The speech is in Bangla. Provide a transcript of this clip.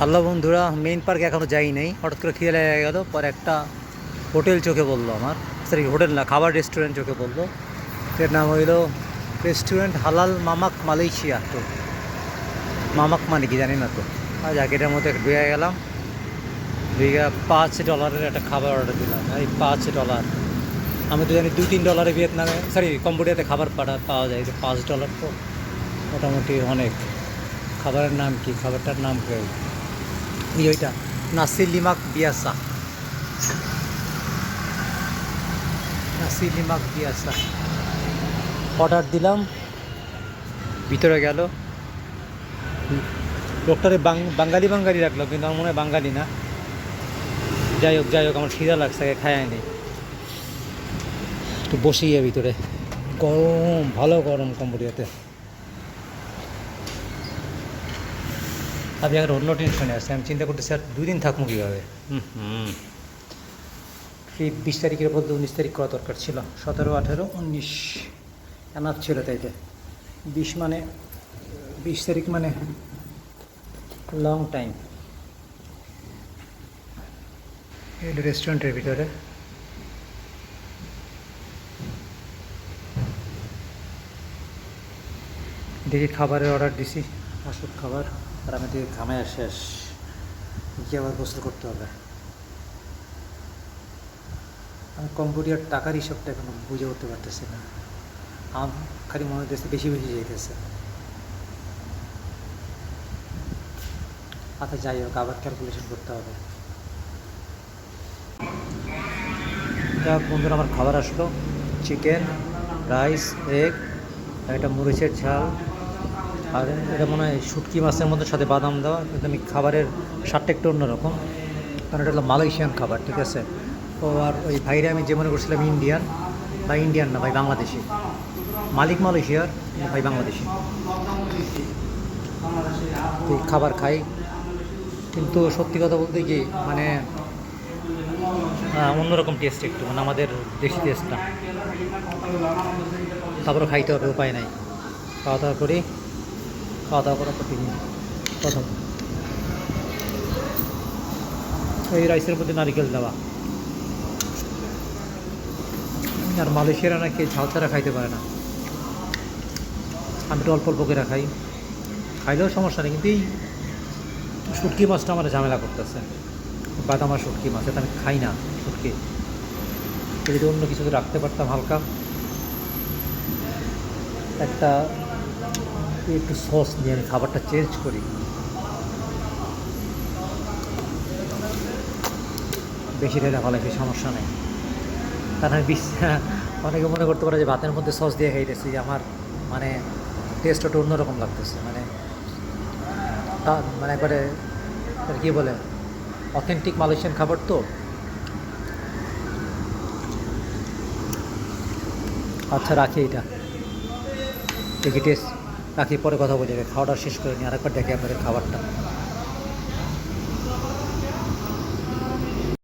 হ্যালো বন্ধুরা মেইন পার্কে এখনও যাই নাই। হঠাৎ করে খিদে লেগে গেল, পরে একটা হোটেল চোখে বলল আমার। সরি হোটেল না, খাবার রেস্টুরেন্ট চোখে বলল এর নাম হইল রেস্টুরেন্ট হালাল মামাক মালয়েশিয়া তো। মামাক মানে কি জানি না তো। আর জ্যাকেটের মধ্যে ঢুয়ে গেলাম। ঢুয়ে পাঁচ ডলারের একটা খাবার অর্ডার দিলাম। এই পাঁচ ডলার। আমি তো জানি দু তিন ডলারে ভিয়েতনামে সরি কম্বোডিয়াতে খাবার পাঠা পাওয়া যায় পাঁচ ডলার তো। মোটামুটি অনেক। খাবারের নাম কি? খাবারটার নাম কি এই ওইটা নাসি লিমাক লিমাক বিয়াসা। অর্ডার দিলাম, ভিতরে গেল। লোকটারে বাঙালি বাঙালি রাখল, কিন্তু আমার মনে হয় বাঙালি না। যাই হোক যাই হোক, আমার খিদা লাগছে খায় নি একটু বসি ভিতরে। গরম, ভালো গরম কম্বোডিয়াতে আমি এখন অন্য টেনশনে আছি আমি চিন্তা করতেছি আর দুই দিন থাকব কীভাবে হুম হুম এই বিশ তারিখের বলতে উনিশ তারিখ করা দরকার ছিল সতেরো আঠেরো উনিশ এনাফ ছিল তাইতে বিশ মানে বিশ তারিখ মানে লং টাইম এই রেস্টুরেন্টের ভিতরে দেখি খাবারের অর্ডার দিছি আসুক খাবার আর আমি দেখি ঘামায় শেষ। গিয়ে আবার গোসল করতে হবে। আমি কম্বোডিয়ার টাকার হিসাবটা এখনও বুঝে উঠতে পারতেছি না। আম খালি মনে হচ্ছে বেশি বেশি যেতেছে আচ্ছা যাই হোক, আবার ক্যালকুলেশন করতে হবে। হোক, বন্ধুরা, আমার খাবার আসলো। চিকেন রাইস এগ একটা মরিচের ঝাল। আর এটা মনে হয় শুটকি মাছের মধ্যে সাথে বাদাম দেওয়া আমি খাবারের স্বাদটা একটু অন্যরকম। কারণ এটা হলো মালয়েশিয়ান খাবার, ঠিক আছে? তো আর ওই ভাইরে আমি যে মনে করছিলাম ইন্ডিয়ান বা ইন্ডিয়ান না, ভাই বাংলাদেশি। মালিক মালয়েশিয়ার ভাই বাংলাদেশি। খাবার খাই। কিন্তু সত্যি কথা বলতে কি মানে অন্যরকম টেস্ট একটু মানে আমাদের দেশি টেস্টটা তারপরে খাইতে হবে, উপায় নাই। খাওয়া দাওয়া করি। খাওয়া দাওয়া করার প্রতি প্রথম। এই রাইসের মধ্যে নারিকেল দেওয়া। আর মালয়েশিয়ারা নাকি ঝাল ছাড়া খাইতে পারে না। আমি তো অল্প অল্প করে খাই। খাইলেও সমস্যা নেই, কিন্তু এই শুটকি মাছটা আমার ঝামেলা করতেছে। বাদাম আর শুটকি মাছ, এটা আমি খাই না শুটকি। যদি অন্য কিছু রাখতে পারতাম হালকা। একটা একটু সস নিয়ে আমি খাবারটা চেঞ্জ করি। বেশি ঢেলে ভালো কিছু সমস্যা নেই। কারণ আমি অনেকে মনে করতে পারে যে ভাতের মধ্যে সস দিয়ে খাইতেছি আমার মানে টেস্ট ওটা অন্যরকম লাগতেছে। মানে মানে একবারে কি বলে অথেন্টিক মালয়েশিয়ান খাবার তো। আচ্ছা রাখি এটা। দেখি টেস্ট রাখি পরে কথা বলে যাবে খাওয়াটা শেষ করে নিয়ে আরেকবার দেখে আপনাদের খাবারটা।